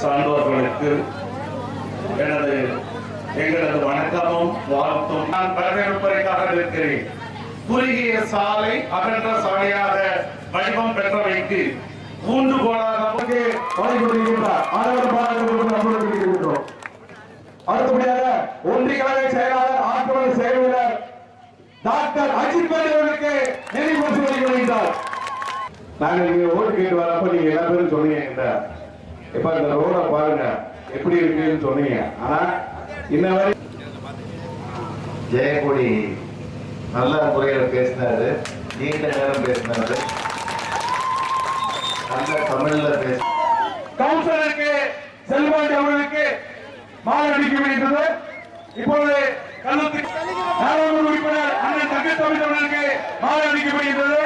சான்றோர்களுக்கு எனது எங்களது வணக்கமும் வாழ்த்தும். நான் வரவேற்புரைக்காக இருக்கிறேன். குறுகிய சாலை அகன்ற சாலையாக வடிவம் பெற்றவைக்கு ஊன்றுகோலாக நமக்கு வழிபடுகின்றார் அடுத்தபடியாக ஒன்றிய செயலாளர் ஆற்றல் செயலாளர் நாங்க நீங்க ஓட்டு கேட்டு வரப்ப நீங்க எல்லா பேரும் சொன்னீங்க என்கிட்ட. இப்ப இந்த ரோட பாருங்க. எப்படி இருக்குன்னு சொன்னீங்க. ஆனா இன்ன வரை ஜெயக்கொடி நல்ல முறையில் பேசினாரு. நீண்ட நேரம் பேசினாரு. நல்ல தமிழ்ல பேச கவுன்சிலருக்கு செல்வாண்டி அவர்களுக்கு மாலை அளிக்கப்படுகின்றது இப்பொழுது கல்லூரி உறுப்பினர் அண்ணன் தங்கத்தமிழ் அவர்களுக்கு மாலை அளிக்கப்படுகின்றது